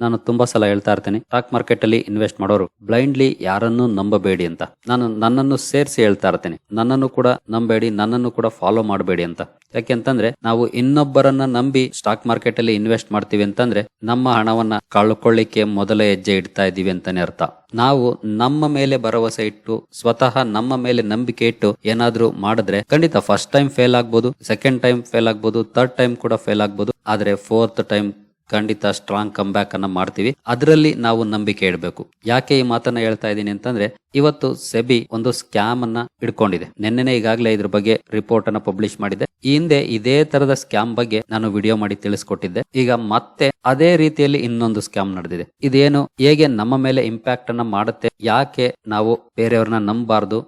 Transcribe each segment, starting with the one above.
ನಾನು ತುಂಬಾ ಸಲ ಹೇಳ್ತಾ ಇರ್ತೇನೆ ಸ್ಟಾಕ್ ಮಾರ್ಕೆಟ್ ಅಲ್ಲಿ ಇನ್ವೆಸ್ಟ್ ಮಾಡೋರು ಬ್ಲೈಂಡ್ಲಿ ಯಾರನ್ನು ನಂಬಬೇಡಿ ಅಂತ. ನಾನು ನನ್ನನ್ನು ಸೇರಿಸಿ ಹೇಳ್ತಾ ಇರ್ತೇನೆ, ನನ್ನನ್ನು ಕೂಡ ನಂಬೇಡಿ, ನನ್ನನ್ನು ಕೂಡ ಫಾಲೋ ಮಾಡಬೇಡಿ ಅಂತ. ಯಾಕೆಂತಂದ್ರೆ ನಾವು ಇನ್ನೊಬ್ಬರನ್ನ ನಂಬಿ ಸ್ಟಾಕ್ ಮಾರ್ಕೆಟ್ ಅಲ್ಲಿ ಇನ್ವೆಸ್ಟ್ ಮಾಡ್ತೀವಿ ಅಂತಂದ್ರೆ, ನಮ್ಮ ಹಣವನ್ನ ಕಳ್ಕೊಳ್ಳಿಕ್ಕೆ ಮೊದಲ ಹೆಜ್ಜೆ ಇಡ್ತಾ ಇದೀವಿ ಅಂತಾನೆ ಅರ್ಥ. ನಾವು ನಮ್ಮ ಮೇಲೆ ಭರವಸೆ ಇಟ್ಟು, ಸ್ವತಃ ನಮ್ಮ ಮೇಲೆ ನಂಬಿಕೆ ಇಟ್ಟು ಏನಾದ್ರೂ ಮಾಡಿದ್ರೆ ಖಂಡಿತ ಫಸ್ಟ್ ಟೈಮ್ ಫೇಲ್ ಆಗ್ಬೋದು ಸೆಕೆಂಡ್ ಟೈಮ್ ಫೇಲ್ ಆಗ್ಬೋದು ಥರ್ಡ್ ಟೈಮ್ ಕೂಡ ಫೇಲ್ ಆಗ್ಬೋದು, ಆದ್ರೆ ಫೋರ್ತ್ ಟೈಮ್ ಖಂಡಿತ ಸ್ಟ್ರಾಂಗ್ ಕಮ್ ಬ್ಯಾಕ್ ಅನ್ನ ಮಾಡ್ತೀವಿ. ಅದರಲ್ಲಿ ನಾವು ನಂಬಿಕೆ ಇಡಬೇಕು. ಯಾಕೆ ಈ ಮಾತನ್ನ ಹೇಳ್ತಾ ಇದ್ದೀನಿ ಅಂತಂದ್ರೆ, ಇವತ್ತು ಸೆಬಿ ಒಂದು ಸ್ಕ್ಯಾಮ್ ಅನ್ನ ಇಟ್ಕೊಂಡಿದೆ ನಿನ್ನೆ ಈಗಾಗಲೇ ಇದ್ರ ಬಗ್ಗೆ ರಿಪೋರ್ಟ್ ಅನ್ನ ಪಬ್ಲಿಷ್ ಮಾಡಿದೆ. ಈ ಹಿಂದೆ ಇದೇ ತರದ ಸ್ಕ್ಯಾಮ್ ಬಗ್ಗೆ ನಾನು ವಿಡಿಯೋ ಮಾಡಿ ತಿಳಿಸ್ಕೊಟ್ಟಿದ್ದೆ. ಈಗ ಮತ್ತೆ ಅದೇ ರೀತಿಯಲ್ಲಿ ಇನ್ನೊಂದು ಸ್ಕ್ಯಾಮ್ ನಡೆದಿದೆ. ಇದೇನು ಹೇಗೆ ನಮ್ಮ ಮೇಲೆ ಇಂಪ್ಯಾಕ್ಟ್ ಅನ್ನ ಮಾಡುತ್ತೆ, ಯಾಕೆ ನಾವು ಬೇರೆಯವ್ರನ್ನ ನಂಬಬಾರ್ದು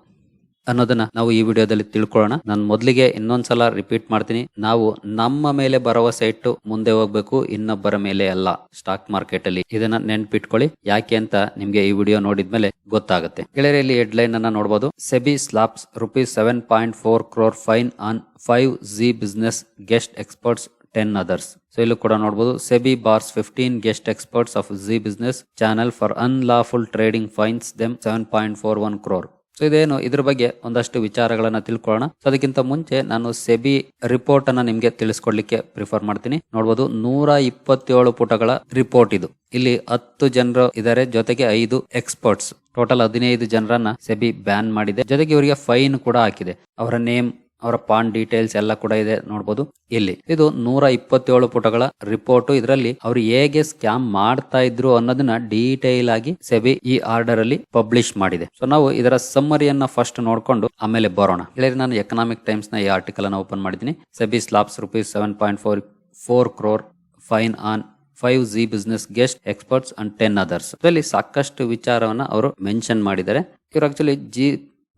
ಅನ್ನೋದನ್ನ ನಾವು ಈ ವಿಡಿಯೋದಲ್ಲಿ ತಿಳ್ಕೊಳ್ಳೋಣ. ನಾನು ಮೊದಲಿಗೆ ಇನ್ನೊಂದ್ಸಲ ರಿಪೀಟ್ ಮಾಡ್ತೀನಿ. ನಾವು ನಮ್ಮ ಮೇಲೆ ಭರವಸೆ ಇಟ್ಟು ಮುಂದೆ ಹೋಗ್ಬೇಕು, ಇನ್ನೊಬ್ಬರ ಮೇಲೆ ಅಲ್ಲ ಸ್ಟಾಕ್ ಮಾರ್ಕೆಟ್ ಅಲ್ಲಿ. ಇದನ್ನ ನೆನ್ಪಿಟ್ಕೊಳ್ಳಿ. ಯಾಕೆ ಅಂತ ನಿಮ್ಗೆ ಈ ವಿಡಿಯೋ ನೋಡಿದ್ಮೇಲೆ ಗೊತ್ತಾಗುತ್ತೆ. ಗೆಳೆಯರಲ್ಲಿ ಹೆಡ್ ಹೆಡ್ಲೈನ್ ಅನ್ನ ನೋಡಬಹುದು SEBI slaps rupees seven point four crore fine on five Zee Business guest experts ten others so ಇಲ್ಲೂ ಕೂಡ ನೋಡಬಹುದು SEBI bars fifteen guest experts of Zee Business channel for unlawful trading fines them seven point four one crore so ಇದೇನು ಇದ್ರ ಬಗ್ಗೆ ಒಂದಷ್ಟು ವಿಚಾರಗಳನ್ನ ತಿಳ್ಕೊಳ್ಳೋಣ. So ಅದಕ್ಕಿಂತ ಮುಂಚೆ ನಾನು ಸೆಬಿ ರಿಪೋರ್ಟ್ ಅನ್ನ ನಿಮ್ಗೆ ತಿಳಿಸ್ಕೊಡ್ಲಿಕ್ಕೆ ಪ್ರಿಫರ್ ಮಾಡ್ತೀನಿ. ನೋಡ್ಬೋದು ನೂರ ಇಪ್ಪತ್ತೇಳು ಪುಟಗಳ ರಿಪೋರ್ಟ್ ಇದು. ಇಲ್ಲಿ ಹತ್ತು ಜನರು ಇದಾರೆ, ಜೊತೆಗೆ ಐದು ಎಕ್ಸ್ಪರ್ಟ್ಸ್ ಟೋಟಲ್ ಹದಿನೈದು ಜನರನ್ನ ಸೆಬಿ ಬ್ಯಾನ್ ಮಾಡಿದೆ. ಜೊತೆಗೆ ಇವರಿಗೆ ಫೈನ್ ಕೂಡ ಹಾಕಿದೆ. ಅವರ ನೇಮ್ ಅವರ ಪಾನ್ ಡೀಟೇಲ್ಸ್ ಎಲ್ಲ ಕೂಡ ಇದೆ ನೋಡಬಹುದು ಇಲ್ಲಿ ಇದು ನೂರ ಇಪ್ಪತ್ತೇಳು ಪುಟಗಳ ರಿಪೋರ್ಟ್. ಇದರಲ್ಲಿ ಅವರು ಹೇಗೆ ಸ್ಕ್ಯಾಮ್ ಮಾಡ್ತಾ ಇದ್ರು ಅನ್ನೋದನ್ನ ಡೀಟೇಲ್ ಆಗಿ ಸೆಬಿ ಈ ಆರ್ಡರ್ ಅಲ್ಲಿ ಪಬ್ಲಿಷ್ ಮಾಡಿದೆ. ಸೊ ನಾವು ಇದರ ಸಮ್ಮರಿಯನ್ನ ಫಸ್ಟ್ ನೋಡ್ಕೊಂಡು ಆಮೇಲೆ ಬರೋಣ. ಇಲ್ಲಿ ನಾನು ಎಕನಾಮಿಕ್ ಟೈಮ್ಸ್ನ ಈ ಆರ್ಟಿಕಲ್ ಅನ್ನ ಓಪನ್ ಮಾಡಿದ್ದೀನಿ. SEBI slabs rupees seven point four four crore fine on five Zee Business guest experts and ten others ಇದರಲ್ಲಿ ಸಾಕಷ್ಟು ವಿಚಾರವನ್ನ ಅವರು ಮೆನ್ಷನ್ ಮಾಡಿದ್ದಾರೆ. ಇವರು actually Zee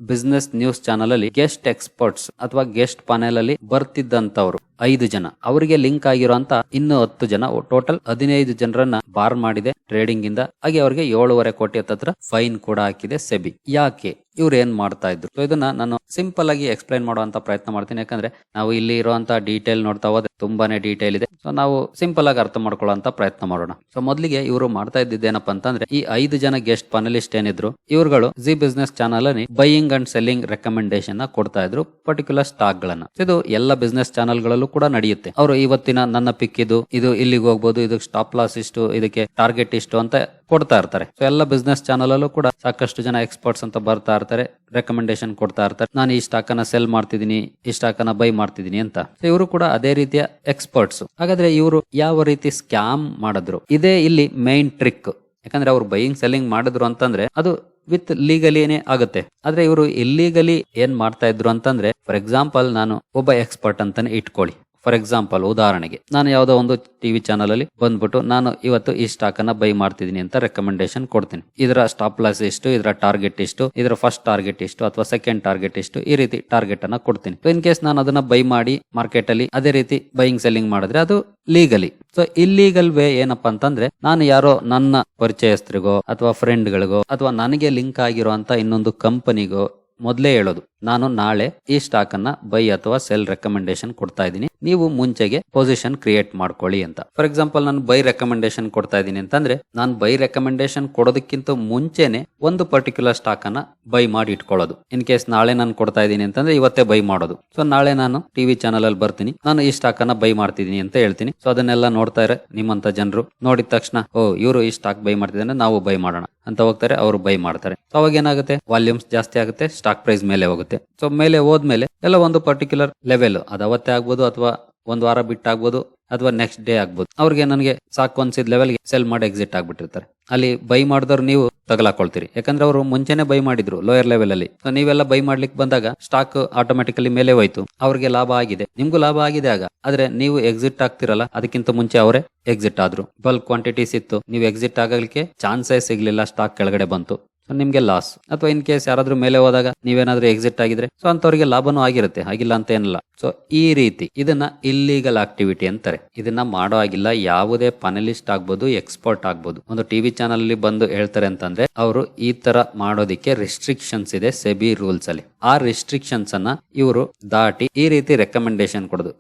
Business news channel ಅಲ್ಲಿ ಗೆಸ್ಟ್ ಎಕ್ಸ್ಪರ್ಟ್ಸ್ ಅಥವಾ ಗೆಸ್ಟ್ ಪಾನೆಲ್ ಅಲ್ಲಿ ಬರ್ತಿದ್ದಂತವ್ರು ಐದು ಜನ. ಅವರಿಗೆ ಲಿಂಕ್ ಆಗಿರುವಂತ ಇನ್ನು ಹತ್ತು ಜನ. ಟೋಟಲ್ ಹದಿನೈದು ಜನರನ್ನ ಬಾರ್ ಮಾಡಿದೆ ಟ್ರೇಡಿಂಗ್ ಇಂದ. ಹಾಗೆ ಅವರಿಗೆ ಏಳುವರೆ ಕೋಟಿ ಹತ್ತತ್ರ ಫೈನ್ ಕೂಡ ಹಾಕಿದೆ ಸೆಬಿ. ಯಾಕೆ? ಇವ್ರು ಏನ್ ಮಾಡ್ತಾ ಇದ್ರು? ಸೊ ಇದನ್ನ ನಾನು ಸಿಂಪಲ್ ಆಗಿ ಎಕ್ಸ್ಪ್ಲೈನ್ ಮಾಡುವಂತ ಪ್ರಯತ್ನ ಮಾಡ್ತೀನಿ. ಯಾಕಂದ್ರೆ ನಾವು ಇಲ್ಲಿ ಇರುವಂತಹ ಡೀಟೇಲ್ ನೋಡ್ತಾ ಹೋದ್ರೆ ತುಂಬಾನೇ ಡೀಟೇಲ್ ಇದೆ. ಸೊ ನಾವು ಸಿಂಪಲ್ ಆಗಿ ಅರ್ಥ ಮಾಡ್ಕೊಳ್ಳುವಂತ ಪ್ರಯತ್ನ ಮಾಡೋಣ. ಸೊ ಮೊದಲಿಗೆ ಇವರು ಮಾಡ್ತಾ ಇದ್ದಿದ್ದೇನಪ್ಪ ಅಂತಂದ್ರೆ ಈ ಐದು ಜನ ಗೆಸ್ಟ್ ಪನಲಿಸ್ಟ್ ಏನಿದ್ರು, ಇವ್ರುಗಳು ಜಿ ಬಿಸ್ನೆಸ್ ಚಾನಲ್ ಅಲ್ಲಿ ಬೈಯಿಂಗ್ ಅಂಡ್ ಸೆಲ್ಲಿಂಗ್ ರೆಕಮೆಂಡೇಶನ್ ಕೊಡ್ತಾ ಇದ್ರು ಪರ್ಟಿಕ್ಯುಲರ್ ಸ್ಟಾಕ್ ಗಳನ್ನ. ಇದು ಎಲ್ಲ ಬಿಸ್ನೆಸ್ ಚಾನಲ್ ಗಳಲ್ಲೂ ಕೂಡ ನಡೆಯುತ್ತೆ. ಅವರು ಇವತ್ತಿನ ನನ್ನ ಪಿಕ್ ಇದು ಇದು ಇಲ್ಲಿಗೆ ಹೋಗ್ಬೋದು, ಇದಕ್ಕೆ ಸ್ಟಾಪ್ ಲಾಸ್ ಇಷ್ಟು, ಇದಕ್ಕೆ ಟಾರ್ಗೆಟ್ ಇಷ್ಟು ಅಂತ ಕೊಡ್ತಾ ಇರ್ತಾರೆ. ಸೊ ಎಲ್ಲ ಬಿಸ್ನೆಸ್ ಚಾನಲ್ ಅಲ್ಲೂ ಕೂಡ ಸಾಕಷ್ಟು ಜನ ಎಕ್ಸ್ಪರ್ಟ್ಸ್ ಅಂತ ಬರ್ತಾ ಇರ್ತಾರೆ ರೆಕಮೆಂಡೇಶನ್ ಕೊಡ್ತಾ ಇರ್ತಾರೆ. ನಾನು ಈ ಸ್ಟಾಕ್ ಅನ್ನ ಸೆಲ್ ಮಾಡ್ತಿದ್ದೀನಿ, ಈ ಸ್ಟಾಕ್ ಅನ್ನ ಬೈ ಮಾಡ್ತಿದ್ದೀನಿ ಅಂತ. ಸೊ ಇವರು ಕೂಡ ಅದೇ ರೀತಿಯ ಎಕ್ಸ್ಪರ್ಟ್ಸ್ ಹಾಗಾದ್ರೆ ಇವರು ಯಾವ ರೀತಿ ಸ್ಕ್ಯಾಮ್ ಮಾಡಿದ್ರು? ಇದೇ ಇಲ್ಲಿ ಮೈನ್ ಟ್ರಿಕ್ ಯಾಕಂದ್ರೆ ಅವ್ರು ಬೈಯಿಂಗ್ ಸೆಲ್ಲಿಂಗ್ ಮಾಡಿದ್ರು ಅಂತಂದ್ರೆ ಅದು ವಿತ್ ಲೀಗಲಿನೇ ಆಗುತ್ತೆ. ಆದ್ರೆ ಇವರು ಇಲ್ಲೀಗಲಿ ಏನ್ ಮಾಡ್ತಾ ಇದ್ರು ಅಂತಂದ್ರೆ ಫಾರ್ ಎಕ್ಸಾಂಪಲ್ ನಾನು ಒಬ್ಬ ಎಕ್ಸ್ಪರ್ಟ್ ಅಂತಾನೆ ಇಟ್ಕೊಳ್ಳಿ. ಫಾರ್ ಎಕ್ಸಾಂಪಲ್ ಉದಾಹರಣೆಗೆ, ನಾನು ಯಾವುದೋ ಒಂದು ಟಿವಿ ಚಾನಲ್ ಅಲ್ಲಿ ಬಂದ್ಬಿಟ್ಟು ನಾನು ಇವತ್ತು ಈ ಸ್ಟಾಕ್ ಅನ್ನ ಬೈ ಮಾಡ್ತಿದ್ದೀನಿ ಅಂತ ರೆಕಮೆಂಡೇಶನ್ ಕೊಡ್ತೀನಿ. ಇದರ ಸ್ಟಾಪ್ ಲಾಸ್ ಇದರ ಟಾರ್ಗೆಟ್ ಇಷ್ಟು ಇದರ ಫಸ್ಟ್ ಟಾರ್ಗೆಟ್ ಎಷ್ಟು ಅಥವಾ ಸೆಕೆಂಡ್ ಟಾರ್ಗೆಟ್ ಎಷ್ಟು ಈ ರೀತಿ ಟಾರ್ಗೆಟ್ ಅನ್ನ ಕೊಡ್ತೀನಿ. ಇನ್ ಕೇಸ್ ನಾನು ಅದನ್ನ ಬೈ ಮಾಡಿ ಮಾರ್ಕೆಟ್ ಅಲ್ಲಿ ಅದೇ ರೀತಿ ಬೈಯಿಂಗ್ ಸೆಲ್ಲಿಂಗ್ ಮಾಡಿದ್ರೆ ಅದು ಲೀಗಲಿ ಸೊ ಇಲ್ಲೀಗಲ್ ವೇ ಏನಪ್ಪಾ ಅಂತಂದ್ರೆ, ನಾನು ಯಾರೋ ನನ್ನ ಪರಿಚಯಸ್ಥರಿಗೋ ಅಥವಾ ಫ್ರೆಂಡ್ಗಳಿಗೋ ಅಥವಾ ನನಗೆ ಲಿಂಕ್ ಆಗಿರುವಂತ ಇನ್ನೊಂದು ಕಂಪನಿಗೋ ಮೊದಲೇ ಹೇಳೋದು. ನಾನು ನಾಳೆ ಈ ಸ್ಟಾಕ್ ಅನ್ನ ಬೈ ಅಥವಾ ಸೆಲ್ ರೆಕಮೆಂಡೇಶನ್ ಕೊಡ್ತಾ ಇದ್ದೀನಿ. ನೀವು ಮುಂಚೆಗೆ ಪೊಸಿಷನ್ ಕ್ರಿಯೇಟ್ ಮಾಡ್ಕೊಳ್ಳಿ ಅಂತ. ಫಾರ್ ಎಕ್ಸಾಂಪಲ್ ನಾನು ಬೈ ರೆಕಮೆಂಡೇಶನ್ ಕೊಡ್ತಾ ಇದ್ದೀನಿ ಅಂತಂದ್ರೆ, ನಾನು ಬೈ ರೆಕಮೆಂಡೇಶನ್ ಕೊಡೋದಕ್ಕಿಂತ ಮುಂಚೆನೆ ಒಂದು ಪರ್ಟಿಕ್ಯುಲರ್ ಸ್ಟಾಕ್ ಅನ್ನ ಬೈ ಮಾಡಿ ಇಟ್ಕೊಳ್ಳೋದು. ಇನ್ ಕೇಸ್ ನಾಳೆ ನಾನು ಕೊಡ್ತಾ ಇದ್ದೀನಿ ಅಂತಂದ್ರೆ ಇವತ್ತೇ ಬೈ ಮಾಡೋದು. ಸೊ ನಾಳೆ ನಾನು ಟಿವಿ ಚಾನಲ್ ಅಲ್ಲಿ ಬರ್ತೀನಿ. ನಾನು ಈ ಸ್ಟಾಕ್ ಅನ್ನ ಬೈ ಮಾಡ್ತಿದ್ದೀನಿ ಅಂತ ಹೇಳ್ತೀನಿ. ಸೊ ಅದನ್ನೆಲ್ಲ ನೋಡ್ತಾ ಇರೋ ನಿಮ್ಮಂತ ಜನರು ನೋಡಿದ ತಕ್ಷಣ, ಓ, ಇವರು ಈ ಸ್ಟಾಕ್ ಬೈ ಮಾಡ್ತಿದ್ರೆ ನಾವು ಬೈ ಮಾಡೋಣ ಅಂತ ಹೋಗ್ತಾರೆ, ಅವರು ಬೈ ಮಾಡ್ತಾರೆ. ಸೊ ಅವಾಗ ಏನಾಗುತ್ತೆ? ವಾಲ್ಯೂಮ್ಸ್ ಜಾಸ್ತಿ ಆಗುತ್ತೆ ಸ್ಟಾಕ್ ಪ್ರೈಸ್ ಮೇಲೆ ಹೋಗುತ್ತೆ. ಸೊ ಮೇಲೆ ಹೋದ್ಮೇಲೆ ಎಲ್ಲ ಒಂದು ಪರ್ಟಿಕ್ಯುಲರ್ ಲೆವೆಲ್ ಅದು ಅವತ್ತೇ ಆಗ್ಬೋದು ಅಥವಾ ಒಂದ್ ವಾರ ಬಿಟ್ಟಾಗ್ಬೋದು ಅಥವಾ ನೆಕ್ಸ್ಟ್ ಡೇ ಆಗ್ಬೋದು. ಅವ್ರಿಗೆ ನನಗೆ ಸಾಕು ಅನ್ಸಿದ ಲೆವೆಲ್ಗೆ ಸೆಲ್ ಮಾಡಿ ಎಕ್ಸಿಟ್ ಆಗ್ಬಿಟ್ಟಿರ್ತಾರೆ. ಅಲ್ಲಿ ಬೈ ಮಾಡಿದವ್ರು ನೀವು ತಗಲಾಕೊಳ್ತೀರಿ. ಯಾಕಂದ್ರೆ ಅವರು ಮುಂಚೆನೆ ಬೈ ಮಾಡಿದ್ರು ಲೋಯರ್ ಲೆವೆಲ್ ಅಲ್ಲಿ. ನೀವೆಲ್ಲ ಬೈ ಮಾಡ್ಲಿಕ್ಕೆ ಬಂದಾಗ ಸ್ಟಾಕ್ ಆಟೋಮೆಟಿಕಲಿ ಮೇಲೆ ಹೋಯ್ತು. ಅವ್ರಿಗೆ ಲಾಭ ಆಗಿದೆ. ನಿಮ್ಗೂ ಲಾಭ ಆಗಿದೆ ಆಗ. ಆದ್ರೆ ನೀವು ಎಕ್ಸಿಟ್ ಆಗ್ತಿರಲ್ಲ, ಅದಕ್ಕಿಂತ ಮುಂಚೆ ಅವರೇ ಎಕ್ಸಿಟ್ ಆದ್ರು. ಬಲ್ಕ್ ಕ್ವಾಂಟಿಟೀಸ್ ಇತ್ತು. ನೀವು ಎಕ್ಸಿಟ್ ಆಗಲಿಕ್ಕೆ ಚಾನ್ಸೇ ಸಿಗ್ಲಿಲ್ಲ ಸ್ಟಾಕ್ ಕೆಳಗಡೆ ಬಂತು. ನಿಮ್ಗೆ ಲಾಸ್ ಅಥವಾ ಇನ್ ಕೇಸ್ ಯಾರಾದ್ರೂ ಮೇಲೆ ಹೋದಾಗ ನೀವೇನಾದ್ರೂ ಎಕ್ಸಿಟ್ ಆಗಿದ್ರೆ ಸೊ ಅಂತವರಿಗೆ ಲಾಭನೂ ಆಗಿರುತ್ತೆ, ಆಗಿಲ್ಲ ಅಂತ ಏನಿಲ್ಲ. ಸೊ ಈ ರೀತಿ ಇದನ್ನ ಇಲ್ಲೀಗಲ್ ಆಕ್ಟಿವಿಟಿ ಅಂತಾರೆ. ಇದನ್ನ ಮಾಡೋ ಆಗಿಲ್ಲ ಯಾವುದೇ ಪನಲಿಸ್ಟ್ ಆಗ್ಬೋದು ಎಕ್ಸ್ಪರ್ಟ್ ಆಗ್ಬೋದು. ಒಂದು ಟಿವಿ ಚಾನಲ್ ಅಲ್ಲಿ ಬಂದು ಹೇಳ್ತಾರೆ ಅಂತಂದ್ರೆ, ಅವರು ಈ ತರ ಮಾಡೋದಿಕ್ಕೆ ರಿಸ್ಟ್ರಿಕ್ಷನ್ಸ್ ಇದೆ ಸೆಬಿ ರೂಲ್ಸ್ ಅಲ್ಲಿ. ಆ ರಿಸ್ಟ್ರಿಕ್ಷನ್ಸ್ ಅನ್ನ ಇವರು ದಾಟಿ ಈ ರೀತಿ ರೆಕಮೆಂಡೇಶನ್ ಕೊಡೋದು.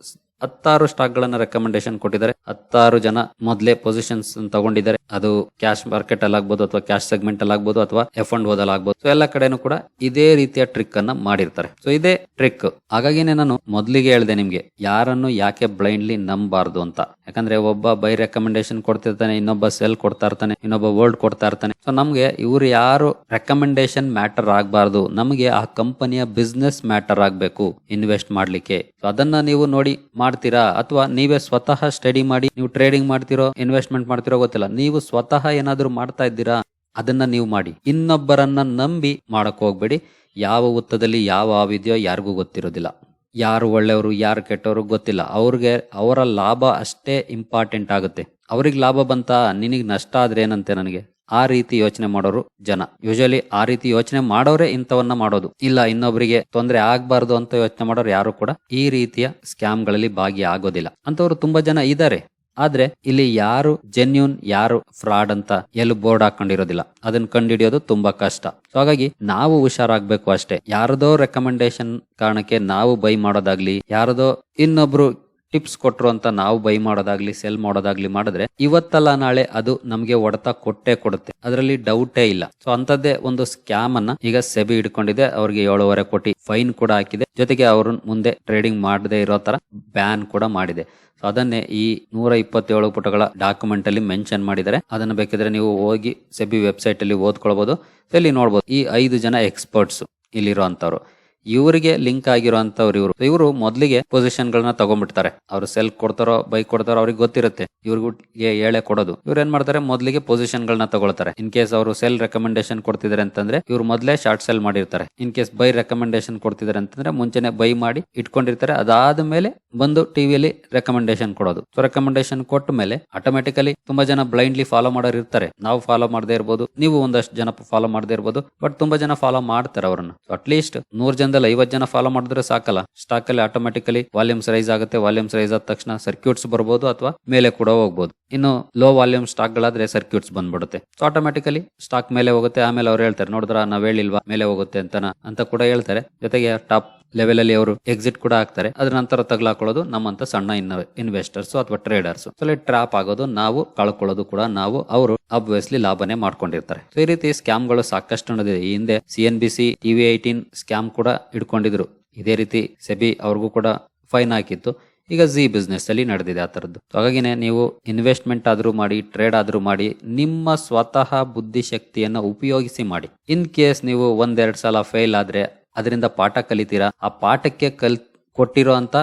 ಹತ್ತಾರು ಸ್ಟಾಕ್ ಗಳನ್ನ ರೆಕಮೆಂಡೇಶನ್ ಕೊಟ್ಟಿದ್ದಾರೆ. ಹತ್ತಾರು ಜನ ಮೊದಲೇ ಪೊಸಿಷನ್ಸ್ ತಗೊಂಡಿದ್ದಾರೆ. ಅದು ಕ್ಯಾಶ್ ಮಾರ್ಕೆಟ್ ಅಲ್ಲಿ ಆಗ್ಬೋದು ಅಥವಾ ಕ್ಯಾಶ್ ಸೆಗ್ಮೆಂಟ್ ಅಲ್ಲಿ ಆಗ್ಬೋದು ಅಥವಾ ಎಫ್ ಅಂಡ್ ಓದಲ್ಲಿ ಆಗ್ಬೋದು. ಸೊ ಎಲ್ಲ ಕಡೆನೂ ಕೂಡ ಇದೇ ರೀತಿಯ ಟ್ರಿಕ್ ಅನ್ನ ಮಾಡಿರ್ತಾರೆ. ಸೊ ಇದೇ ಟ್ರಿಕ್ ಹಾಗಾಗಿನೇ ನಾನು ಮೊದಲಿಗೆ ಹೇಳಿದೆ ನಿಮ್ಗೆ, ಯಾರನ್ನು ಯಾಕೆ ಬ್ಲೈಂಡ್ಲಿ ನಂಬಾರ್ದು ಅಂತ. ಯಾಕಂದ್ರೆ ಒಬ್ಬ ಬೈ ರೆಕಮೆಂಡೇಶನ್ ಕೊಡ್ತಿರ್ತಾನೆ, ಇನ್ನೊಬ್ಬ ಸೆಲ್ ಕೊಡ್ತಾ ಇರ್ತಾನೆ, ಇನ್ನೊಬ್ಬ ವರ್ಲ್ಡ್ ಕೊಡ್ತಾ ಇರ್ತಾನೆ. ಸೊ ನಮ್ಗೆ ಇವ್ರು ಯಾರು ರೆಕಮೆಂಡೇಶನ್ ಮ್ಯಾಟರ್ ಆಗಬಾರ್ದು, ನಮಗೆ ಆ ಕಂಪನಿಯ ಬಿಸ್ನೆಸ್ ಮ್ಯಾಟರ್ ಆಗಬೇಕು ಇನ್ವೆಸ್ಟ್ ಮಾಡ್ಲಿಕ್ಕೆ. ಸೊ ಅದನ್ನ ನೀವು ನೋಡಿ ಮಾಡ್ತೀರಾ? ಅಥವಾ ನೀವೇ ಸ್ವತಃ ಸ್ಟಡಿ ಮಾಡಿ, ನೀವು ಟ್ರೇಡಿಂಗ್ ಮಾಡ್ತಿರೋ ಇನ್ವೆಸ್ಟ್ಮೆಂಟ್ ಮಾಡ್ತಿರೋ ಗೊತ್ತಿಲ್ಲ. ನೀವು ಸ್ವತಃ ಏನಾದ್ರೂ ಮಾಡ್ತಾ ಇದ್ದೀರಾ? ಅದನ್ನ ನೀವು ಮಾಡಿ. ಇನ್ನೊಬ್ಬರನ್ನ ನಂಬಿ ಮಾಡಕ್ ಹೋಗ್ಬೇಡಿ. ಯಾವ ಹುತ್ತದಲ್ಲಿ ಯಾವ ಆವಿದೆಯೋ ಯಾರಿಗೂ ಗೊತ್ತಿರೋದಿಲ್ಲ. ಯಾರು ಒಳ್ಳೆಯವರು, ಯಾರು ಕೆಟ್ಟವರು ಗೊತ್ತಿಲ್ಲ. ಅವ್ರಿಗೆ, ಅವರ ಲಾಭ ಅಷ್ಟೇ ಇಂಪಾರ್ಟೆಂಟ್ ಆಗುತ್ತೆ. ಅವ್ರಿಗೆ ಲಾಭ ಬಂತ? ನಿನಗೆ ನಷ್ಟ ಆದ್ರೆ ಏನಂತೆ ನನಗೆ? ಆ ರೀತಿ ಯೋಚನೆ ಮಾಡೋರು ಜನ. ಯೂಶಲಿ ಆ ರೀತಿ ಯೋಚನೆ ಮಾಡೋರೇ ಇಂಥವನ್ನ ಮಾಡೋದು. ಇಲ್ಲ ಇನ್ನೊಬ್ಬರಿಗೆ ತೊಂದರೆ ಆಗ್ಬಾರ್ದು ಅಂತ ಯೋಚನೆ ಮಾಡೋರು ಯಾರು ಕೂಡ ಈ ರೀತಿಯ ಸ್ಕ್ಯಾಮ್ಗಳಲ್ಲಿ ಭಾಗಿ ಆಗೋದಿಲ್ಲ. ಅಂತವ್ರು ತುಂಬಾ ಜನ ಇದ್ದಾರೆ ಆದ್ರೆ ಇಲ್ಲಿ ಯಾರು ಜೆನ್ಯೂನ್ ಯಾರು ಫ್ರಾಡ್ ಅಂತ ಎಲ್ಲಿ ಬೋರ್ಡ್ ಹಾಕೊಂಡಿರೋದಿಲ್ಲ. ಅದನ್ನ ಕಂಡುಹಿಡಿಯೋದು ತುಂಬಾ ಕಷ್ಟ. ಸೊ ಹಾಗಾಗಿ ನಾವು ಹುಷಾರಾಗ್ಬೇಕು ಅಷ್ಟೇ. ಯಾರದೋ ರೆಕಮೆಂಡೇಶನ್ ಕಾರಣಕ್ಕೆ ನಾವು ಬೈ ಮಾಡೋದಾಗ್ಲಿ, ಯಾರದೋ ಇನ್ನೊಬ್ರು ಟಿಪ್ಸ್ ಕೊಟ್ರು ಅಂತ ನಾವು ಬೈ ಮಾಡೋದಾಗ್ಲಿ ಸೆಲ್ ಮಾಡೋದಾಗ್ಲಿ ಮಾಡಿದ್ರೆ, ಇವತ್ತಲ್ಲ ನಾಳೆ ಅದು ನಮಗೆ ಒಡೆತ ಕೊಟ್ಟೆ ಕೊಡುತ್ತೆ. ಅದರಲ್ಲಿ ಡೌಟೇ ಇಲ್ಲ. ಸೊ ಅಂತದ್ದೇ ಒಂದು ಸ್ಕ್ಯಾಮ್ ಅನ್ನ ಈಗ ಸೆಬಿ ಹಿಡ್ಕೊಂಡಿದೆ. ಅವ್ರಿಗೆ ಏಳುವರೆ ಕೋಟಿ ಫೈನ್ ಕೂಡ ಹಾಕಿದೆ. ಜೊತೆಗೆ ಅವ್ರನ್ನ ಮುಂದೆ ಟ್ರೇಡಿಂಗ್ ಮಾಡದೇ ಇರೋ ತರ ಬ್ಯಾನ್ ಕೂಡ ಮಾಡಿದೆ. ಸೊ ಅದನ್ನೇ ಈ ನೂರ ಇಪ್ಪತ್ತೇಳು ಪುಟಗಳ ಡಾಕ್ಯುಮೆಂಟ್ ಅಲ್ಲಿ ಮೆನ್ಷನ್ ಮಾಡಿದ್ದಾರೆ. ಅದನ್ನ ಬೇಕಿದ್ರೆ ನೀವು ಹೋಗಿ ಸೆಬಿ ವೆಬ್ಸೈಟ್ ಅಲ್ಲಿ ಓದ್ಕೊಳ್ಬಹುದು ಇಲ್ಲಿ ನೋಡ್ಬೋದು. ಈ ಐದು ಜನ ಎಕ್ಸ್ಪರ್ಟ್ಸ್ ಇಲ್ಲಿರೋ ಅಂತವ್ರು ಇವರಿಗೆ ಲಿಂಕ್ ಆಗಿರುವಂತವ್ರು ಇವರು. ಇವರು ಮೊದಲಿಗೆ ಪೊಸಿಷನ್ ಗಳನ್ನ ತಗೊಂಡ್ಬಿಡ್ತಾರೆ. ಅವ್ರು ಸೆಲ್ ಕೊಡ್ತಾರೋ ಬೈಕ್ ಕೊಡ್ತಾರೋ ಅವ್ರಿಗೆ ಗೊತ್ತಿರುತ್ತೆ. ಇವ್ರಿಗೆ ಹೇಳೆ ಕೊಡೋದು. ಇವ್ರು ಏನ್ ಮಾಡ್ತಾರೆ, ಮೊದಲಿಗೆ ಪೊಸಿಷನ್ ಗಳನ್ನ ತಗೊಳ್ತಾರೆ. ಇನ್ ಕೇಸ್ ಅವರು ಸೆಲ್ ರೆಕಮೆಂಡೇಶನ್ ಕೊಡ್ತಿದ್ದಾರೆ ಅಂತಂದ್ರೆ, ಇವ್ರು ಮೊದಲೇ ಶಾರ್ಟ್ ಸೆಲ್ ಮಾಡಿರ್ತಾರೆ. ಇನ್ ಕೇಸ್ ಬೈ ರೆಕಮೆಂಡೇಶನ್ ಕೊಡ್ತಿದ್ದಾರೆ ಅಂತಂದ್ರೆ, ಮುಂಚೆನೆ ಬೈ ಮಾಡಿ ಇಟ್ಕೊಂಡಿರ್ತಾರೆ. ಅದಾದ ಮೇಲೆ ಬಂದು ಟಿವಿಯಲ್ಲಿ ರೆಕಮೆಂಡೇಶನ್ ಕೊಡೋದು. ಸೊ ರೆಕಮೆಂಡೇಶನ್ ಕೊಟ್ಟ ಮೇಲೆ ಆಟೋಮೆಟಿಕಲಿ ತುಂಬಾ ಜನ ಬ್ಲೈಂಡ್ಲಿ ಫಾಲೋ ಮಾಡೋರು ಇರ್ತಾರೆ. ನಾವು ಫಾಲೋ ಮಾಡದೇ ಇರ್ಬೋದು. ನೀವು ಒಂದಷ್ಟು ಜನ ಫಾಲೋ ಮಾಡದೇ ಇರ್ಬೋದು. ಬಟ್ ತುಂಬಾ ಜನ ಫಾಲೋ ಮಾಡ್ತಾರೆ ಅವ್ರನ್ನ. ಅಟ್ಲೀಸ್ಟ್ ನೂರ್ ಜನದಲ್ಲಿ ಐವತ್ ಜನ ಫಾಲೋ ಮಾಡಿದ್ರೆ ಸಾಕಲ್ಲ. ಸ್ಟಾಕ್ ಅಲ್ಲಿ ಆಟೋಮೆಟಿಕಲಿ ವಾಲ್ಯೂಮ್ಸ್ ರೈಸ್ ಆಗುತ್ತೆ. ವಾಲ್ಯೂಮ್ಸ್ ರೈಸ್ ಆದ ತಕ್ಷಣ ಸರ್ಕ್ಯೂಟ್ಸ್ ಬರಬಹುದು ಅಥವಾ ಮೇಲೆ ಕೂಡ ಹೋಗ್ಬೋದು. ಇನ್ನು ಲೋ ವಾಲ್ಯೂಮ್ ಸ್ಟಾಕ್ ಗಳಾದ್ರೆ ಸರ್ಕ್ಯೂಟ್ಸ್ ಬಂದ್ಬಿಡುತ್ತೆ. ಸೊ ಆಟೋಮೆಟಿಕಲಿ ಸ್ಟಾಕ್ ಮೇಲೆ ಹೋಗುತ್ತೆ. ಆಮೇಲೆ ಅವ್ರು ಹೇಳ್ತಾರೆ, ನೋಡಿದ್ರ, ನಾವ್ ಹೇಳಿಲ್ವಾ, ಮೇಲೆ ಹೋಗುತ್ತೆ ಅಂತನ ಅಂತ ಕೂಡ ಹೇಳ್ತಾರೆ. ಜೊತೆಗೆ ಟಾಪ್ ಲೆವೆಲ್ ಅಲ್ಲಿ ಅವರು ಎಕ್ಸಿಟ್ ಕೂಡ ಆಗ್ತಾರೆ. ಅದ್ರ ನಂತರ ತಗ್ಲಾಕೊಳ್ಳೋದು ನಮ್ಮಂತ ಸಣ್ಣ ಇನ್ನ ಇನ್ವೆಸ್ಟರ್ಸ್ ಅಥವಾ ಟ್ರೇಡರ್ಸ್ ಸೊ ಟ್ರಾಪ್ ಆಗೋದು ನಾವು ಕಳ್ಕೊಳ್ಳೋದು ಕೂಡ ನಾವು ಅವರು ಅಬ್ವಿಯಸ್ಲಿ ಲಾಭನೇ ಮಾಡ್ಕೊಂಡಿರ್ತಾರೆ. ಈ ರೀತಿ ಸ್ಕ್ಯಾಮ್ಗಳು ಸಾಕಷ್ಟು ನಡೆದಿದೆ. ಈ ಹಿಂದೆ C N B C TV eighteen scam ಕೂಡ ಇಟ್ಕೊಂಡಿದ್ರು. ಇದೇ ರೀತಿ ಸೆಬಿ ಅವ್ರಿಗೂ ಕೂಡ ಫೈನ್ ಹಾಕಿತ್ತು ಈಗ ಜಿ ಬಿಸ್ನೆಸ್ ಅಲ್ಲಿ ನಡೆದಿದೆ ಆ ತರದ್ದು. So, ಹಾಗಾಗಿನೇ ನೀವು ಇನ್ವೆಸ್ಟ್ಮೆಂಟ್ ಆದ್ರೂ ಮಾಡಿ ಟ್ರೇಡ್ ಆದ್ರೂ ಮಾಡಿ, ನಿಮ್ಮ ಸ್ವತಃ ಬುದ್ಧಿಶಕ್ತಿಯನ್ನು ಉಪಯೋಗಿಸಿ ಮಾಡಿ. ಇನ್ ಕೇಸ್ ನೀವು ಒಂದೆರಡು ಸಲ ಫೇಲ್ ಆದ್ರೆ ಅದರಿಂದ ಪಾಠ ಕಲಿತೀರಾ? ಆ ಪಾಠಕ್ಕೆ ಕಲ್, ಕೊಟ್ಟಿರೋ ಅಂತ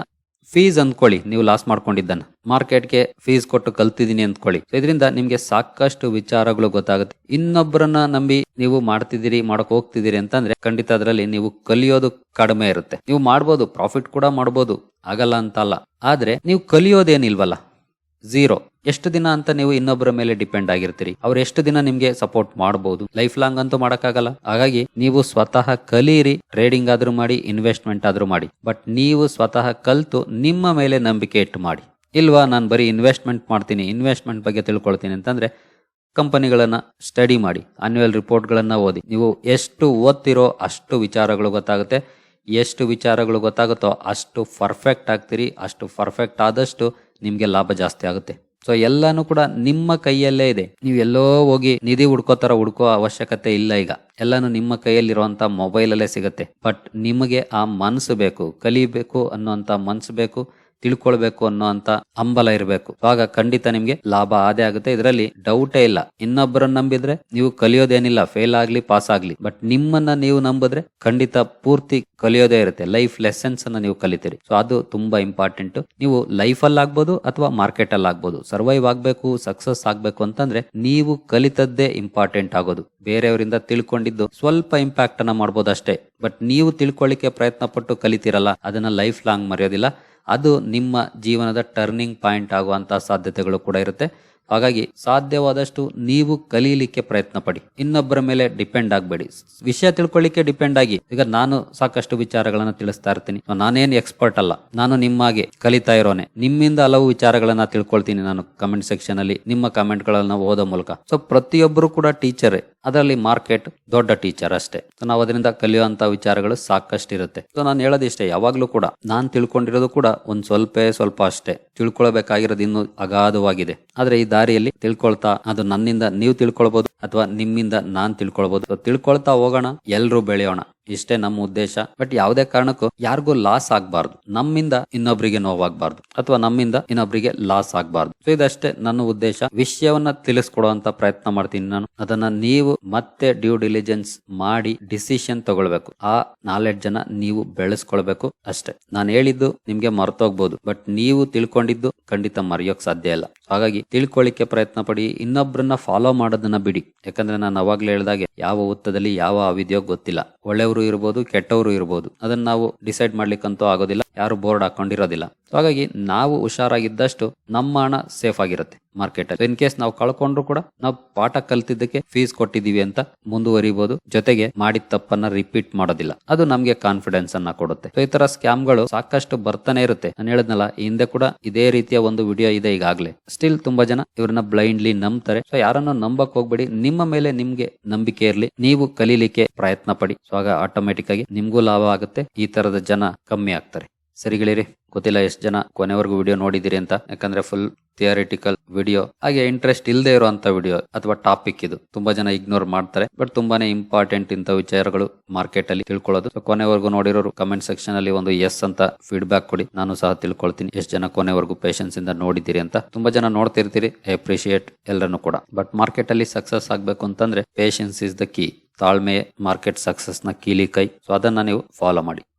ಫೀಸ್ ಅಂದ್ಕೊಳ್ಳಿ. ನೀವು ಲಾಸ್ ಮಾಡ್ಕೊಂಡಿದ್ದನ್ನ. ಮಾರ್ಕೆಟ್ಗೆ ಫೀಸ್ ಕೊಟ್ಟು ಕಲ್ತಿದ್ದೀನಿ ಅಂದ್ಕೊಳ್ಳಿ. ಇದರಿಂದ ನಿಮ್ಗೆ ಸಾಕಷ್ಟು ವಿಚಾರಗಳು ಗೊತ್ತಾಗುತ್ತೆ. ಇನ್ನೊಬ್ಬರನ್ನ ನಂಬಿ ನೀವು ಮಾಡ್ತಿದ್ದೀರಿ, ಮಾಡಕ್ ಹೋಗ್ತಿದ್ದೀರಿ ಅಂತಂದ್ರೆ ಖಂಡಿತ ಅದರಲ್ಲಿ ನೀವು ಕಲಿಯೋದು ಕಡಿಮೆ ಇರುತ್ತೆ. ನೀವು ಮಾಡ್ಬೋದು ಪ್ರಾಫಿಟ್ ಕೂಡ ಮಾಡ್ಬೋದು. ಆಗಲ್ಲ ಅಂತಲ್ಲ. ಆದ್ರೆ ನೀವು ಕಲಿಯೋದೇನಿಲ್ವಲ್ಲ. ಝೀರೋ ಎಷ್ಟು ದಿನ ಅಂತ ನೀವು ಇನ್ನೊಬ್ಬರ ಮೇಲೆ ಡಿಪೆಂಡ್ ಆಗಿರ್ತೀರಿ? ಅವ್ರು ಎಷ್ಟು ದಿನ ನಿಮ್ಗೆ ಸಪೋರ್ಟ್ ಮಾಡಬಹುದು ಲೈಫ್ ಲಾಂಗ್ ಅಂತೂ ಮಾಡಕ್ಕಾಗಲ್ಲ. ಹಾಗಾಗಿ ನೀವು ಸ್ವತಃ ಕಲೀರಿ ಟ್ರೇಡಿಂಗ್ ಆದ್ರೂ ಮಾಡಿ ಇನ್ವೆಸ್ಟ್ಮೆಂಟ್ ಆದ್ರೂ ಮಾಡಿ. ಬಟ್ ನೀವು ಸ್ವತಃ ಕಲ್ತು ನಿಮ್ಮ ಮೇಲೆ ನಂಬಿಕೆ ಇಟ್ಟು ಮಾಡಿ. ಇಲ್ವಾ, ನಾನು ಬರೀ ಇನ್ವೆಸ್ಟ್ಮೆಂಟ್ ಮಾಡ್ತೀನಿ ಇನ್ವೆಸ್ಟ್ಮೆಂಟ್ ಬಗ್ಗೆ ತಿಳ್ಕೊಳ್ತೀನಿ ಅಂತಂದ್ರೆ ಕಂಪನಿಗಳನ್ನ ಸ್ಟಡಿ ಮಾಡಿ ಅನ್ಯುವಲ್ ರಿಪೋರ್ಟ್ಗಳನ್ನು ಓದಿ. ನೀವು ಎಷ್ಟು ಓದ್ತಿರೋ ಅಷ್ಟು ವಿಚಾರಗಳು ಗೊತ್ತಾಗುತ್ತೆ. ಎಷ್ಟು ವಿಚಾರಗಳು ಗೊತ್ತಾಗುತ್ತೋ ಅಷ್ಟು ಪರ್ಫೆಕ್ಟ್ ಆಗ್ತೀರಿ, ಅಷ್ಟು ಪರ್ಫೆಕ್ಟ್ ಆದಷ್ಟು ನಿಮ್ಗೆ ಲಾಭ ಜಾಸ್ತಿ ಆಗುತ್ತೆ. ಸೊ ಎಲ್ಲಾನು ಕೂಡ ನಿಮ್ಮ ಕೈಯಲ್ಲೇ ಇದೆ. ನೀವು ಎಲ್ಲೋ ಹೋಗಿ ನಿಧಿ ಹುಡ್ಕೋತರ ಹುಡ್ಕೋ ಅವಶ್ಯಕತೆ ಇಲ್ಲ ಈಗ. ಎಲ್ಲಾನು ನಿಮ್ಮ ಕೈಯಲ್ಲಿರುವಂತ ಮೊಬೈಲ್ ಅಲ್ಲೇ ಸಿಗುತ್ತೆ. ಬಟ್ ನಿಮಗೆ ಆ ಮನಸ್ಸು ಬೇಕು, ಕಲಿಬೇಕು ಅನ್ನುವಂತ ಮನಸ್ಸು ಬೇಕು. ತಿಳ್ಕೊಳ್ಬೇಕು ಅನ್ನೋ ಅಂತ ಹಂಬಲ ಇರಬೇಕು. ಆಗ ಖಂಡಿತ ನಿಮ್ಗೆ ಲಾಭ ಆದೇ ಆಗುತ್ತೆ. ಇದರಲ್ಲಿ ಡೌಟೇ ಇಲ್ಲ. ಇನ್ನೊಬ್ಬರನ್ನ ನಂಬಿದ್ರೆ ನೀವು ಕಲಿಯೋದೇನಿಲ್ಲ. ಫೇಲ್ ಆಗ್ಲಿ, ಪಾಸ್ ಆಗ್ಲಿ. ಬಟ್ ನಿಮ್ಮನ್ನ ನೀವು ನಂಬಿದ್ರೆ ಖಂಡಿತ ಪೂರ್ತಿ ಕಲಿಯೋದೇ ಇರುತ್ತೆ. ಲೈಫ್ ಲೆಸನ್ಸ್ ಅನ್ನ ನೀವು ಕಲಿತೀರಿ. ಸೊ ಅದು ತುಂಬಾ ಇಂಪಾರ್ಟೆಂಟ್. ನೀವು ಲೈಫ್ ಅಲ್ಲಿ ಆಗ್ಬೋದು ಅಥವಾ ಮಾರ್ಕೆಟ್ ಅಲ್ಲಿ ಆಗ್ಬೋದು. ಸರ್ವೈವ್ ಆಗ್ಬೇಕು, ಸಕ್ಸಸ್ ಆಗ್ಬೇಕು ಅಂತಂದ್ರೆ ನೀವು ಕಲಿತದ್ದೇ ಇಂಪಾರ್ಟೆಂಟ್ ಆಗೋದು. ಬೇರೆಯವರಿಂದ ತಿಳ್ಕೊಂಡಿದ್ದು ಸ್ವಲ್ಪ ಇಂಪ್ಯಾಕ್ಟ್ ಅನ್ನ ಮಾಡ್ಬೋದು ಅಷ್ಟೇ ಬಟ್ ನೀವು ತಿಳ್ಕೊಳ್ಳಿಕ್ಕೆ ಪ್ರಯತ್ನ ಪಟ್ಟು ಕಲಿತಿರಲ್ಲ, ಅದನ್ನ ಲೈಫ್ ಲಾಂಗ್ ಮರೆಯೋದಿಲ್ಲ. ಅದು ನಿಮ್ಮ ಜೀವನದ ಟರ್ನಿಂಗ್ ಪಾಯಿಂಟ್ ಆಗುವಂತಹ ಸಾಧ್ಯತೆಗಳು ಕೂಡ ಇರುತ್ತೆ. ಹಾಗಾಗಿ ಸಾಧ್ಯವಾದಷ್ಟು ನೀವು ಕಲೀಲಿಕ್ಕೆ ಪ್ರಯತ್ನ ಪಡಿ ಇನ್ನೊಬ್ಬರ ಮೇಲೆ ಡಿಪೆಂಡ್ ಆಗಬೇಡಿ. ವಿಷಯ ತಿಳ್ಕೊಳ್ಳಿಕ್ಕೆ ಡಿಪೆಂಡ್ ಆಗಿ, ಈಗ ನಾನು ಸಾಕಷ್ಟು ವಿಚಾರಗಳನ್ನ ತಿಳಿಸ್ತಾ ಇರ್ತೀನಿ. ನಾನೇನು ಎಕ್ಸ್ಪರ್ಟ್ ಅಲ್ಲ. ನಾನು ನಿಮ್ಮಾಗೆ ಕಲಿತಾ ಇರೋನೆ. ನಿಮ್ಮಿಂದ ಹಲವು ವಿಚಾರಗಳನ್ನ ತಿಳ್ಕೊಳ್ತೀನಿ ನಾನು ಕಮೆಂಟ್ ಸೆಕ್ಷನ್ ಅಲ್ಲಿ. ನಿಮ್ಮ ಕಮೆಂಟ್ ಗಳನ್ನ ಓದೋ ಮೂಲಕ. ಸೊ ಪ್ರತಿಯೊಬ್ಬರು ಕೂಡ ಟೀಚರ್ ಅದರಲ್ಲಿ ಮಾರ್ಕೆಟ್ ದೊಡ್ಡ ಟೀಚರ್ ಅಷ್ಟೇ. ನಾವು ಅದರಿಂದ ಕಲಿಯುವಂತ ವಿಚಾರಗಳು ಸಾಕಷ್ಟು ಇರುತ್ತೆ ಸೊ ನಾನು ಹೇಳೋದಿಷ್ಟೇ, ಯಾವಾಗ್ಲೂ ಕೂಡ, ನಾನು ತಿಳ್ಕೊಂಡಿರೋದು ಕೂಡ ಒಂದ್ ಸ್ವಲ್ಪ ಸ್ವಲ್ಪ ಅಷ್ಟೇ. ತಿಳ್ಕೊಳ್ಬೇಕಾಗಿರೋದು ಇನ್ನು ಅಗಾಧವಾಗಿದೆ. ಆದ್ರೆ ಈ ದಾರಿಯಲ್ಲಿ ತಿಳ್ಕೊಳ್ತಾ, ಅದು ನನ್ನಿಂದ ನೀವು ತಿಳ್ಕೊಳ್ಬಹುದು ಅಥವಾ ನಿಮ್ಮಿಂದ ನಾನ್ ತಿಳ್ಕೊಳ್ಬಹುದು ತಿಳ್ಕೊಳ್ತಾ ಹೋಗೋಣ, ಎಲ್ರೂ ಬೆಳೆಯೋಣ. ಇಷ್ಟೇ ನಮ್ಮ ಉದ್ದೇಶ. ಬಟ್ ಯಾವುದೇ ಕಾರಣಕ್ಕೂ ಯಾರಿಗೂ ಲಾಸ್ ಆಗಬಾರ್ದು. ನಮ್ಮಿಂದ ಇನ್ನೊಬ್ರಿಗೆ ನೋವಾಗಬಾರ್ದು. ಅಥವಾ ನಮ್ಮಿಂದ ಇನ್ನೊಬ್ರಿಗೆ ಲಾಸ್ ಆಗಬಾರ್ದು. ಸೊ ಇದಷ್ಟೇ ನನ್ನ ಉದ್ದೇಶ. ವಿಷಯವನ್ನ ತಿಳಿಸ್ಕೊಡುವಂತ ಪ್ರಯತ್ನ ಮಾಡ್ತೀನಿ ನಾನು. ಅದನ್ನ ನೀವು ಮತ್ತೆ ಡ್ಯೂ ಡಿಲಿಜೆನ್ಸ್ ಮಾಡಿ ಡಿಸಿಷನ್ ತಗೊಳ್ಬೇಕು. ಆ ನಾಲೆಡ್ಜ್ ಅನ್ನ ನೀವು ಬೆಳೆಸ್ಕೊಳ್ಬೇಕು ಅಷ್ಟೇ. ನಾನು ಹೇಳಿದ್ದು ನಿಮ್ಗೆ ಮರ್ತೋಗ್ಬೋದು. ಬಟ್ ನೀವು ತಿಳ್ಕೊಂಡಿದ್ದು ಖಂಡಿತ ಮರೆಯೋಕ್ ಸಾಧ್ಯ ಇಲ್ಲ. ಹಾಗಾಗಿ ತಿಳ್ಕೊಳ್ಳಿಕ್ಕೆ ಪ್ರಯತ್ನ ಪಡಿ. ಇನ್ನೊಬ್ರನ್ನ ಫಾಲೋ ಮಾಡೋದನ್ನ ಬಿಡಿ. ಯಾಕಂದ್ರೆ ನಾನು ಅವಾಗ್ಲೇ ಹೇಳ್ದಾಗೆ ಯಾವ ಹುತ್ತದಲ್ಲಿ ಯಾವ ಅವಿದ್ಯೋ ಗೊತ್ತಿಲ್ಲ. ಒಳ್ಳೆಯವರು ಇರ್ಬೋದು ಕೆಟ್ಟವರು ಇರ್ಬೋದು. ಅದನ್ನ ನಾವು ಡಿಸೈಡ್ ಮಾಡ್ಲಿಕ್ಕಂತೂ ಆಗೋದಿಲ್ಲ. ಯಾರು ಬೋರ್ಡ್ ಹಾಕೊಂಡಿರೋದಿಲ್ಲ. ಹಾಗಾಗಿ ನಾವು ಹುಷಾರಾಗಿದ್ದಷ್ಟು ನಮ್ಮ ಹಣ ಸೇಫ್ ಆಗಿರುತ್ತೆ ಮಾರ್ಕೆಟ್ ಅಲ್ಲಿ. ಇನ್ ಕೇಸ್ ನಾವು ಕಳ್ಕೊಂಡ್ರು ಕೂಡ ನಾವು ಪಾಠ ಕಲ್ತಿದ್ದಕ್ಕೆ ಫೀಸ್ ಕೊಟ್ಟಿದೀವಿ ಅಂತ ಮುಂದುವರಿಬಹುದು ಜೊತೆಗೆ ಮಾಡಿದ ತಪ್ಪನ್ನ ರಿಪೀಟ್ ಮಾಡೋದಿಲ್ಲ. ಅದು ನಮ್ಗೆ ಕಾನ್ಫಿಡೆನ್ಸ್ ಅನ್ನ ಕೊಡುತ್ತೆ. ಸೊ ಈ ತರ ಸ್ಕ್ಯಾಮ್ಗಳು ಸಾಕಷ್ಟು ಬರ್ತಾನೆ ಇರುತ್ತೆ. ನಾನು ಹೇಳದ್ನಲ್ಲ ಹಿಂದೆ ಕೂಡ ಇದೇ ರೀತಿಯ ಒಂದು ವಿಡಿಯೋ ಇದೆ ಈಗಾಗಲೇ. ಸ್ಟಿಲ್ ತುಂಬಾ ಜನ ಇವ್ರನ್ನ ಬ್ಲೈಂಡ್ಲಿ ನಂಬ್ತಾರೆ. ಸೊ ಯಾರನ್ನು ನಂಬಕ್ ಹೋಗ್ಬೇಡಿ. ನಿಮ್ಮ ಮೇಲೆ ನಿಮ್ಗೆ ನಂಬಿಕೆ ಇರಲಿ. ನೀವು ಕಲೀಲಿಕ್ಕೆ ಪ್ರಯತ್ನ ಪಡಿ. ಸೊ ಆಗ ಆಟೋಮೆಟಿಕ್ ಆಗಿ ನಿಮ್ಗೂ ಲಾಭ ಆಗುತ್ತೆ. ಈ ತರದ ಜನ ಕಮ್ಮಿ ಆಗ್ತಾರೆ. ಸರಿಗಳಿರಿ. ಗೊತ್ತಿಲ್ಲ ಎಷ್ಟು ಜನ ಕೊನೆವರೆಗೂ ವಿಡಿಯೋ ನೋಡಿದಿರಿ ಅಂತ. ಯಾಕಂದ್ರೆ ಫುಲ್ ಥಿಯರಿಟಿಕಲ್ ವಿಡಿಯೋ ಹಾಗೆ ಇಂಟ್ರೆಸ್ಟ್ ಇಲ್ಲದೆ ಇರುವಂತ ವಿಡಿಯೋ ಅಥವಾ ಟಾಪಿಕ್ ಇದು. ತುಂಬಾ ಜನ ಇಗ್ನೋರ್ ಮಾಡ್ತಾರೆ. ಬಟ್ ತುಂಬಾನೇ ಇಂಪಾರ್ಟೆಂಟ್ ಇಂತ ವಿಚಾರಗಳು ಮಾರ್ಕೆಟ್ ಅಲ್ಲಿ ತಿಳ್ಕೊಳ್ಳೋದು. ಕೊನೆವರೆಗೂ ನೋಡಿರೋರು ಕಮೆಂಟ್ ಸೆಕ್ಷನ್ ಅಲ್ಲಿ ಒಂದು ಎಸ್ ಅಂತ ಫೀಡ್ಬ್ಯಾಕ್ ಕೊಡಿ. ನಾನು ಸಹ ತಿಳ್ಕೊಳ್ತೀನಿ. ಎಷ್ಟು ಜನ ಕೊನೆವರೆಗೂ ಪೇಷನ್ಸ್ ಇಂದ ನೋಡಿದ್ದೀರಿ ಅಂತ. ತುಂಬಾ ಜನ ನೋಡ್ತಿರ್ತೀರಿ ಅಪ್ರಿಶಿಯೇಟ್ ಎಲ್ಲರನ್ನು ಕೂಡ. ಬಟ್ ಮಾರ್ಕೆಟ್ ಅಲ್ಲಿ ಸಕ್ಸಸ್ ಆಗ್ಬೇಕು ಅಂತಂದ್ರೆ ಪೇಷನ್ಸ್ ಇಸ್ ದ ಕೀ ತಾಳ್ಮೆ ಮಾರ್ಕೆಟ್ ಸಕ್ಸಸ್ನ ಕೀಲಿ ಕೈ. ಸೊ ಅದನ್ನ ನೀವು ಫಾಲೋ ಮಾಡಿ.